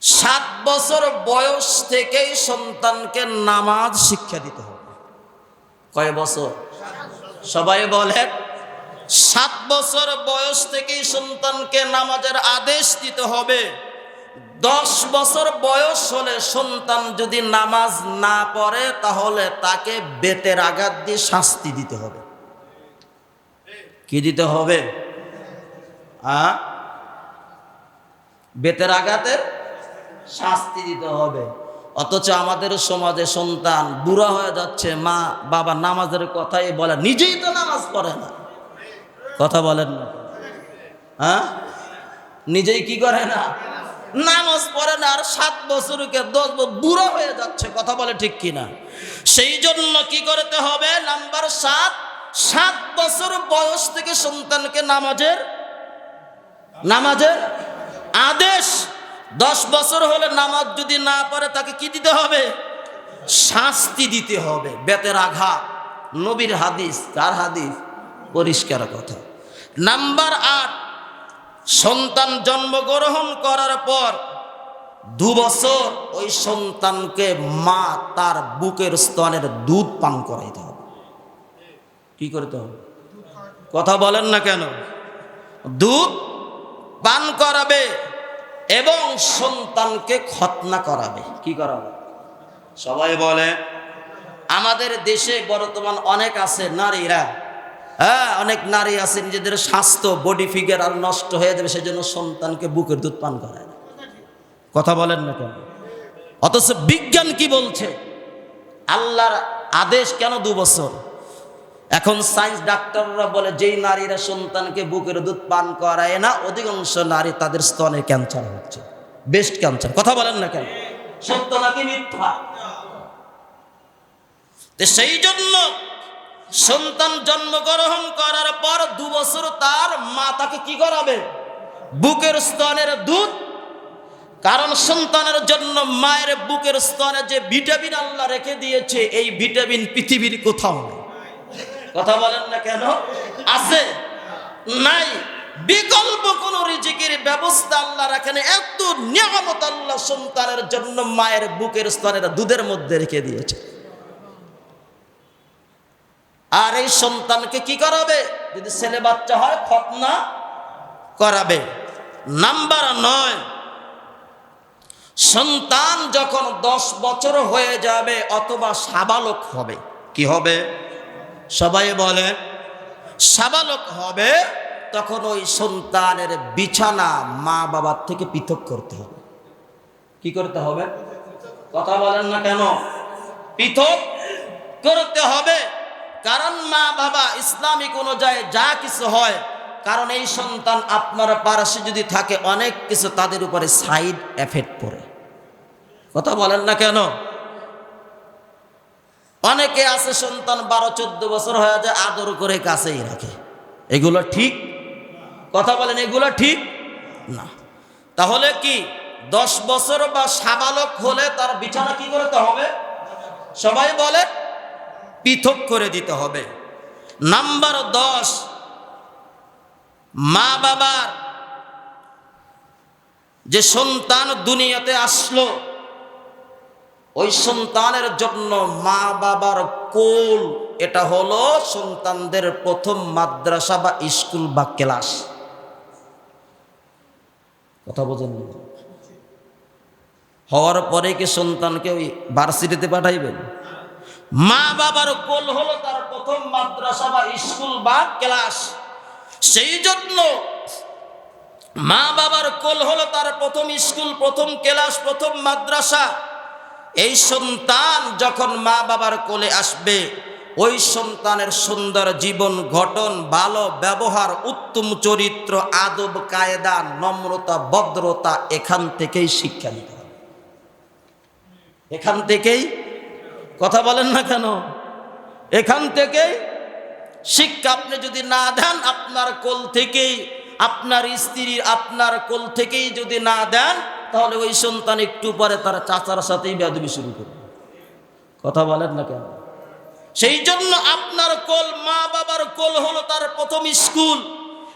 সাত বছর বয়স থেকেই সন্তানকে নামাজ শিক্ষা দিতে হবে। কয় বছর? সবাই বলেন, সাত বছর বয়স থেকেই সন্তানকে নামাজের আদেশ দিতে হবে। দশ বছর বয়স হলে সন্তান যদি নামাজ না পড়ে, তাহলে তাকে বেতের আঘাত দিয়ে শাস্তি দিতে হবে। কি দিতে হবে? আ? বেতের আঘাতের শাস্তি দিতে হবে। অথচ আমাদের সমাজে সন্তান বুড়া হয়ে যাচ্ছে, মা বাবা নামাজের কথাই বলে, নিজেই তো নামাজ পড়ে না। কথা বলেন না। হ্যাঁ? নিজেই কি করে না? নামাজ পড়ে না, আর সাত বছরকে দশ বছর বুড়ো হয়ে যাচ্ছে, কথা বলে ঠিক কিনা সেই জন্য কি করতে হবে? নাম্বার সাত সাত বছর বয়স থেকে সন্তানকে নামাজের নামাজের আদেশ দশ বছর হলে নামাজ যদি না পড়ে, তাকে কি দিতে হবে? শাস্তি দিতে হবে। বেতের আঘাত। নবীর হাদিস, তার হাদিস, পরিষ্কার কথা। নাম্বার আট, সন্তান জন্মগ্রহণ করার পর দু বছর ওই সন্তানকে মা তার বুকের স্তনের দুধ পান করাইতে হবে। কি করতে হবে? কথা বলেন না কেন? দুধ পান করাবে। এবং সন্তানকে খতনা করাবে। কি করাবে? সবাই বলে আমাদের দেশে বর্তমান অনেক আছে নারীরা। হ্যাঁ অনেক নারী আছে নিজেদের স্বাস্থ্য বডি ফিগার আর নষ্ট হয়ে যাবে সেজন্য সন্তানকে বুকের দুধ পান করায় না। কথা বলেন না কেন? অথচ বিজ্ঞান কি বলছে? আল্লাহর আদেশ কেন দু বছর এখন সায়েন্স ডাক্তাররা বলে, যেই নারীরা সন্তানকে বুকের দুধ পান করায় না, অধিকাংশ নারী তাদের স্তনে ক্যান্সার হচ্ছে। বেস্ট ক্যান্সার কথা বলেন না কেন? সত্য নাকি মিথ্যা? সেই জন্য সন্তান জন্মগ্রহণ করার পর দু বছর তার মা তাকে কি করাবে? বুকের স্তনের দুধ। কারণ সন্তানের জন্য মায়ের বুকের স্তনে যে ভিটামিন আল্লাহ রেখে দিয়েছে, এই ভিটামিন পৃথিবীর কোথাও নেই। কথা বলেন না কেন? আছে? নাই। বিকল্প কোন রিজিকের ব্যবস্থা আল্লাহ রাখেন এত নিয়ামত আল্লাহ সন্তানের জন্য মায়ের বুকের স্তনের দুধের মধ্যে রেখে দিয়েছে। আর এই সন্তানকে কি করাবে? যদি ছেলে বাচ্চা হয় খতনা করাবে। নাম্বার নয়, সন্তান যখন দশ বছর হয়ে যাবে অথবা সাবালক হবে, কি হবে? সবাই বলে, সাবালক হবে তখন ওই সন্তানের বিছানা মা বাবার থেকে পৃথক করতে হবে। কি করতে হবে? কথা বলেন না কেন? পৃথক করতে হবে। কারণ মা বাবা ইসলামিক অনুযায়ী যা কিছু হয়, কারণ এই সন্তান আপনার পারসে যদি থাকে, অনেক কিছু তাদের উপরে সাইড এফেক্ট পড়ে। কথা বলেন না কেন? অনেকে আছে সন্তান বারো, চোদ্দ বছর হয়ে যায়, আদর করে কাছেই রাখে। এগুলো ঠিক? কথা বলেন, এগুলো ঠিক? না। তাহলে কি দশ বছর বা সাবালক হলে তার বিছানা কি করতে হবে? সবাই বলে, পৃথক করে দিতে হবে। নাম্বার দশ, মা বাবার যে সন্তান দুনিয়াতে আসলো ওই সন্তানের জন্য মা বাবার কোল, এটা হলো সন্তানদের প্রথম মাদ্রাসা বা স্কুল বা ক্লাস। কথা বোঝেন হওয়ার পরে কি সন্তানকে ওই ভার্সিটিতে পাঠাইবেন? মা বাবার কোল হলো তার প্রথম মাদ্রাসা বা স্কুল বা ক্লাস। সেই জন্য মা বাবার কোল হলো তার প্রথম স্কুল, প্রথম ক্লাস, প্রথম মাদ্রাসা। এই সন্তান যখন মা বাবার কোলে আসবে, ওই সন্তানের সুন্দর জীবন গঠন, ভালো ব্যবহার, উত্তম চরিত্র, আদব, কায়দা, নম্রতা, ভদ্রতা এখান থেকেই শিক্ষা নিতে হবে। এখান থেকেই কথা বলেন না কেন? এখান থেকেই শিক্ষা আপনি যদি না দেন, আপনার কোল থেকেই, আপনার স্ত্রীর আপনার কোল থেকেই যদি না দেন তাহলে ওই সন্তান একটু পরে তার চাচার সাথেই বেদবি শুরু করবে। কথা বলেন না কেন? সেই জন্য আপনার কোল, মা বাবার কোল হলো তার প্রথম স্কুল।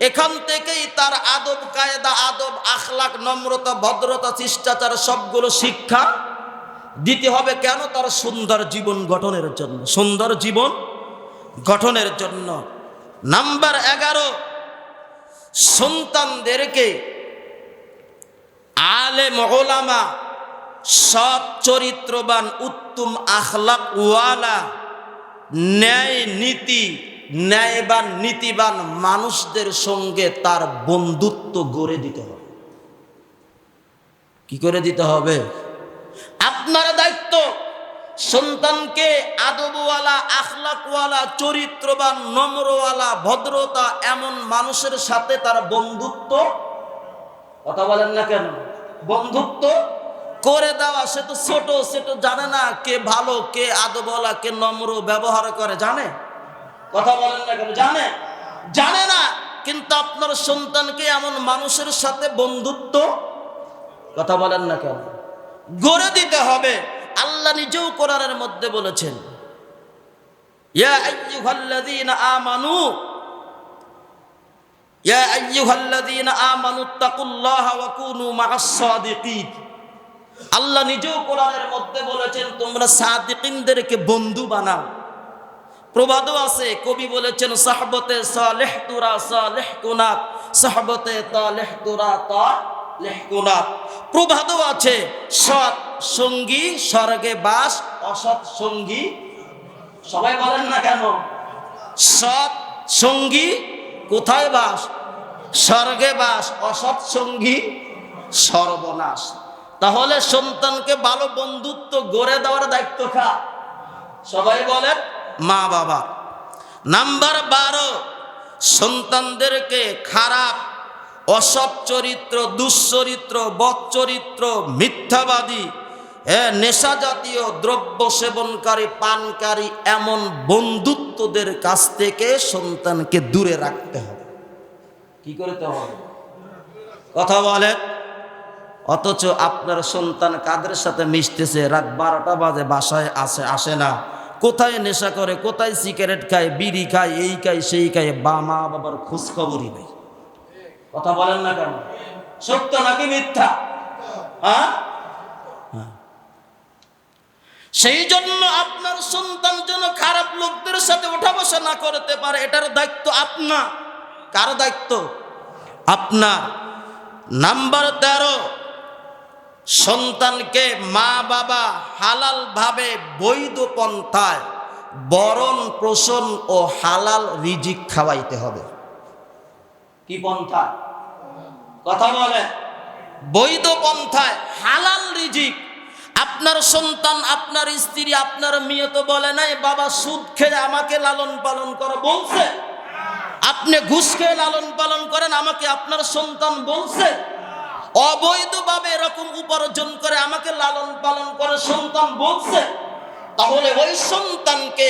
এখান থেকেই তার আদব, কায়দা, আদব আখলাক নম্রতা, ভদ্রতা, শিষ্টাচার সবগুলো শিক্ষা দিতে হবে কেন? তার সুন্দর জীবন গঠনের জন্য। সুন্দর জীবন গঠনের জন্য। নাম্বার এগারো, সন্তানদেরকে আলে ওলামা, সৎ চরিত্রবান, উত্তম আখলাক ওয়ালা, ন্যায় নীতি, ন্যায়বান, নীতিবান মানুষদের সঙ্গে তার বন্ধুত্ব গড়ে দিতে হবে। কি করে দিতে হবে? আপনার দায়িত্ব সন্তানকে আদবওয়ালা, আখলাকওয়ালা, চরিত্রবান, নম্রওয়ালা, ভদ্রতা, এমন মানুষের সাথে তার বন্ধুত্ব, কথা বলেন না কেন? বন্ধুত্ব করে দেওয়া, সে তো ছোট, সে তো জানে না কে ভালো, কে আদবওয়ালা, কে নম্র ব্যবহার করে, জানে? কথা বলেন না কেন? জানে? জানে না, কিন্তু আপনার সন্তানকে এমন মানুষের সাথে বন্ধুত্ব, কথা বলেন না কেন? গড়ে দিতে হবে। আল্লাহ নিজেও কোরআনের মধ্যে বলেছেন, ইয়া আইয়ুহাল্লাযীনা আমানু ইয়া আইয়ুহাল্লাযীনা আমানু তাকুল্লাহা ওয়া কুনু মা'আস সাদিকিন। আল্লাহ নিজেও কোরআনের মধ্যে বলেছেন, তোমরা সাদিকিনদেরকে বন্ধু বানাও। প্রবাদও আছে, কবি বলেছেন, সাহবতে সালেহ তুরা সালেহ কুনাত সাহবতে তালেহ তুরা তালেহ কুনাত প্রবাদও আছে, সৎ সঙ্গী স্বর্গে বাস, অসৎ সঙ্গী সবাই বলেন না কেন? সৎ সঙ্গী কোথায় বাস? স্বর্গে বাস, অসৎ সঙ্গী, সর্বনাশ। তাহলে সন্তানকে ভালো বন্ধুত্ব গড়ে দেওয়ার দায়িত্ব খা সবাই বলেন, মা বাবা। নাম্বার বারো, সন্তানদেরকে খারাপ, অসৎ চরিত্র, দুশ্চরিত্র বদচরিত্র মিথ্যাবাদী হ্যাঁ নেশা জাতীয় দ্রব্য সেবনকারী, পানকারী, এমন বন্ধুত্বদের কাছ থেকে সন্তানকে দূরে রাখতে হবে। কি করতে হবে? কথা বলেন। অথচ আপনার সন্তান কাদের সাথে মিশতেছে? রাত বারোটা বাজে, বাসায় আসে আসে না। কোথায় নেশা করে, কোথায় সিগারেট খায়, বিড়ি খায়, এই খায়, সেই খায়, বা মা বাবার খোঁজ খবরই নেই। কথা বলেন না কেন? সত্য নাকি মিথ্যা? হ্যাঁ? হ্যাঁ। সেই জন্য আপনার সন্তান যেন খারাপ লোকদের সাথে ওঠা বসা না করতে পারে, এটার দায়িত্ব আপনার। কার দায়িত্ব? আপনার নাম্বার তেরো, সন্তানকে মা বাবা হালাল ভাবে বৈধ পন্থায় বরণ, পোষণ ও হালাল রিজিক খাওয়াইতে হবে। কি পন্থা? কথা বলে বৈধ পন্থায় হালাল রিজিক। আপনার সন্তান, আপনার স্ত্রী, আপনার মেয়ে তো বলে নাই, বাবা সুদ খেয়ে আমাকে লালন পালন করো। বলছে। আপনি ঘুষ খেয়ে লালন পালন করেন, আমাকে আপনার সন্তান বলছে, অবৈধভাবে এরকম উপার্জন করে আমাকে লালন পালন করে সন্তান বলছে, তাহলে ওই সন্তানকে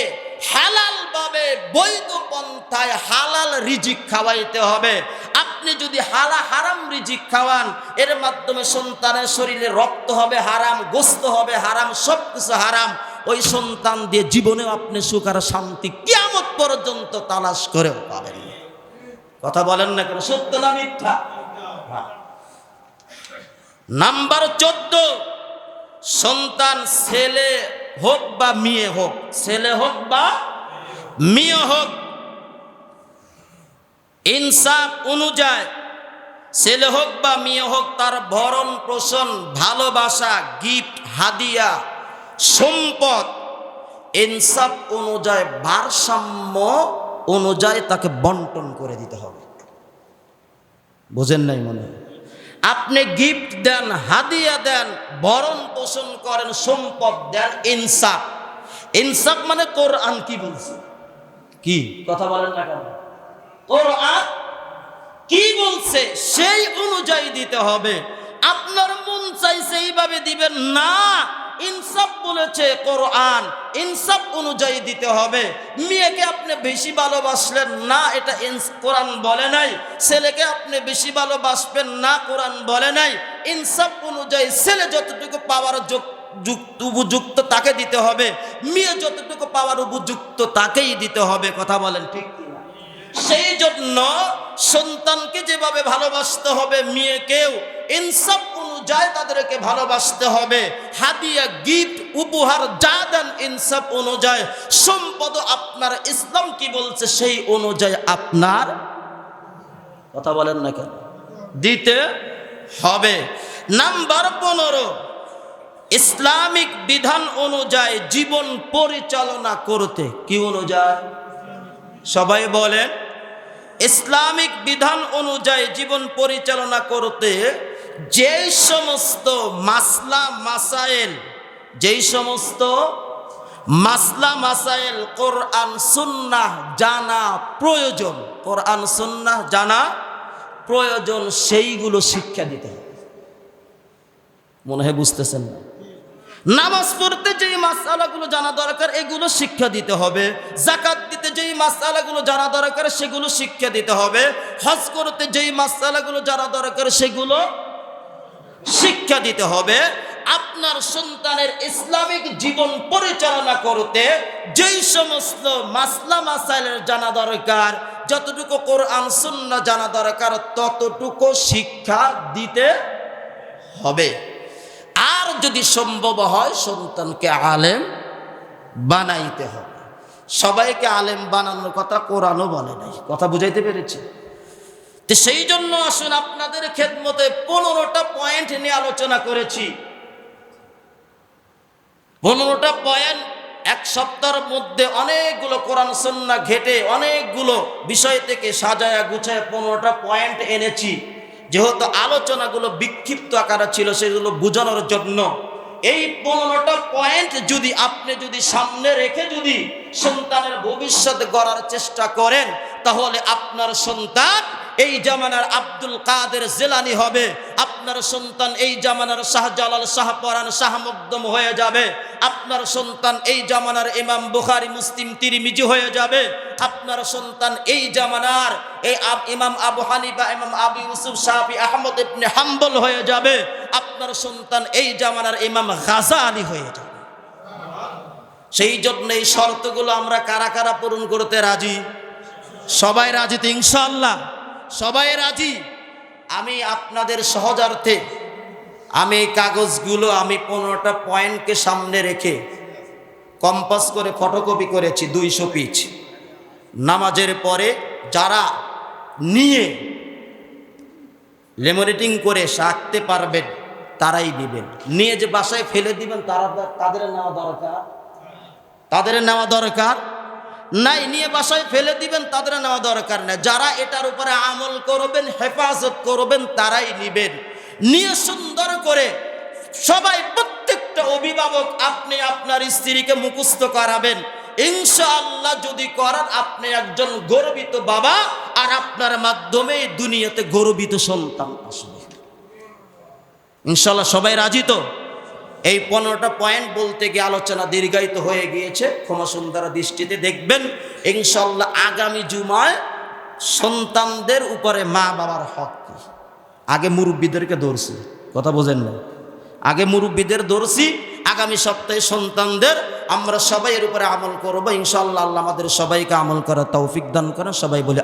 হালাল ভাবে বৈধ পন্থায় হালাল রিজিক খাওয়াইতে হবে আপনি যদি হালা হারাম রিজিক খাওয়ান, এর মাধ্যমে সন্তানের শরীরে রক্ত হবে হারাম, গোস্ত হবে হারাম সব কিছু হারাম, ওই সন্তান দিয়ে জীবনেও আপনি সুখ আর শান্তি কিয়ামত পর্যন্ত তালাশ করেও পাবেন। কথা বলেন না কেন? সত্য না মিথ্যা। নাম্বার চোদ্দ, সন্তান ছেলে হোক বা মেয়ে হোক, ছেলে হোক বা মেয়ে হোক, ইনসাফ অনুযায়ী ছেলে হোক বা মেয়ে হোক, তার ভরণ পোষণ, ভালোবাসা, গিফট, হাদিয়া, সম্পদ, ইনসাফ অনুযায়ী, ভারসাম্য অনুযায়ী তাকে বন্টন করে দিতে বোঝেন নাই মনে আপনি গিফট দেন হাদিয়া দেন ভরণ পোষণ করেন সম্পদ দেন ইনসাফ। ইনসাফ মানে কোরআন কি বলছে? কি? কথা বলেন না কেন? কোরআন কি বলছে? সেই অনুযায়ী দিতে হবে। আপনার মন চাইছে এইভাবে দিবেন না। ইনসাফ বলেছে কোরআন, ইনসাফ অনুযায়ী দিতে হবে। মেয়েকে আপনি বেশি ভালোবাসলেন না, এটা কোরআন বলে নাই। ছেলেকে আপনি বেশি ভালোবাসবেন না, কোরআন বলে নাই। ইনসাফ অনুযায়ী ছেলে যতটুকু পাওয়ার যুক্ত উপযুক্ত তাকে দিতে হবে। মেয়ে যতটুকু পাওয়ার উপযুক্ত তাকেই দিতে হবে, কথা বলেন ঠিক সেই জন্য সন্তানকে যেভাবে ভালোবাসতে হবে, মেয়েকেও ইনসাফ অনুযায়ী তাদেরকে ভালোবাসতে হবে। হাদিয়া, গিফট, উপহার যা দেন ইনসাফ অনুযায়ী। সম্পদ আপনার, ইসলাম কি বলছে সেই অনুযায়ী আপনার। কথা বলেন না কেন? দিতে হবে। নাম্বার পনেরো, ইসলামিক বিধান অনুযায়ী জীবন পরিচালনা করতে। কি অনুযায়ী? সবাই বলেন। ইসলামিক বিধান অনুযায়ী জীবন পরিচালনা করতে যেই সমস্ত মাসলা মাসাইল, যেই সমস্ত মাসলা মাসাইল কোরআন, সুন্নাহ জানা প্রয়োজন, কোরআন, সুন্নাহ জানা প্রয়োজন, সেইগুলো শিক্ষা দিতে মনে হয় বুঝতেছেন না? নামাজ পড়তে যেই মাসালাগুলো জানা দরকার, এগুলো শিক্ষা দিতে হবে। জাকাত যেই মাসালাগুলো জানা দরকার সেগুলো শিক্ষা দিতে হবে। হজ করতে যেই মাসালাগুলো জানা দরকার সেগুলো শিক্ষা দিতে হবে। আপনার সন্তানের ইসলামিক জীবন পরিচালনা করতে যেই সমস্ত মাসলা মাসাইলের জানা দরকার, যতটুকু কোরআন সুন্না জানা দরকার, ততটুকু শিক্ষা দিতে হবে। আর যদি সম্ভব হয় সন্তানকে আলেম বানাইতে হবে। সবাইকে আলেম বানানোর কথা কোরআনও বলে নাই। কথা বুঝাইতে পেরেছি? তো সেই জন্য আসুন আপনাদের খেদমতে পনেরোটা পয়েন্ট নিয়ে আলোচনা করেছি। পনেরোটা পয়েন্ট এক সপ্তাহের মধ্যে অনেকগুলো কোরআন সন্না ঘেটে অনেকগুলো বিষয় থেকে সাজায়া গুছায় পনেরোটা পয়েন্ট এনেছি। যেহেতু আলোচনাগুলো বিক্ষিপ্ত আকারে ছিল, সেগুলো বোঝানোর জন্য এই পনেরোটা পয়েন্ট যদি আপনি যদি সামনে রেখে যদি সন্তানের ভবিষ্যৎ গড়ার চেষ্টা করেন, তাহলে আপনার সন্তান এই জামানার আব্দুল কাদের জেলানি হবে। আপনার সন্তান এই জামানার শাহজালাল শাহপরান শাহমকদম হয়ে যাবে। আপনার সন্তান এই জামানার ইমাম বুখারি, মুসলিম, তিরিমিজি হয়ে যাবে। আপনার সন্তান এই জামানার এই ইমাম আবু হানিফা, ইমাম আবু ইউসুফ সাহাবি আহমদ ইবনে হাম্বল হয়ে যাবে। আপনার সন্তান এই জামানার ইমাম গাজালি হয়ে যাবে। সেই জন্য এই শর্তগুলো আমরা কারা কারা পূরণ করতে রাজি? সবাই রাজি তো ইনশাল্লাহ সবাই রাজি? আমি আপনাদের সহজার্থে, আমি এই কাগজগুলো, আমি পনেরোটা পয়েন্টকে সামনে রেখে কম্পাস করে ফটোকপি করেছি দুইশো পিচ। নামাজের পরে যারা নিয়ে লেমোরেটিং করে সাঁকতে পারবেন, তারাই দিবেন। নিয়ে যে বাসায় ফেলে দিবেন, তারা তাদের নেওয়া দরকার? তাদের নেওয়া দরকার? নাই নিয়ে বাসায় ফেলে দিবেন, তাদের নেওয়া দরকার নেই। যারা এটার উপরে আমল করবেন, হেফাজত করবেন, তারাই নিবেন। নিয়ে সুন্দর করে সবাই প্রত্যেকটা অভিভাবক আপনি আপনার স্ত্রীকে মুখস্থ করাবেন। ইনশাআল্লাহ যদি করান আপনি একজন গর্বিত বাবা, আর আপনার মাধ্যমে দুনিয়াতে গর্বিত সন্তান আসবে। ইনশাল্লাহ সবাই রাজি তো? এই পনেরোটা পয়েন্ট বলতে গিয়ে আলোচনা দীর্ঘায়িত হয়ে গিয়েছে। ক্ষমা সুন্দর দৃষ্টিতে দেখবেন ইনশাল্লাহ আগামী জুমায় সন্তানদের উপরে মা বাবার হক আগে মুরব্বীদেরকে ধরছি, কথা বোঝেন না। আগে মুরব্বীদের ধরছি, আগামী সপ্তাহে সন্তানদের আমরা সবাই এর উপরে আমল করব ইনশাল্লাহ আল্লাহ আমাদের সবাইকে আমল করার তৌফিক দান করেন, সবাই বলে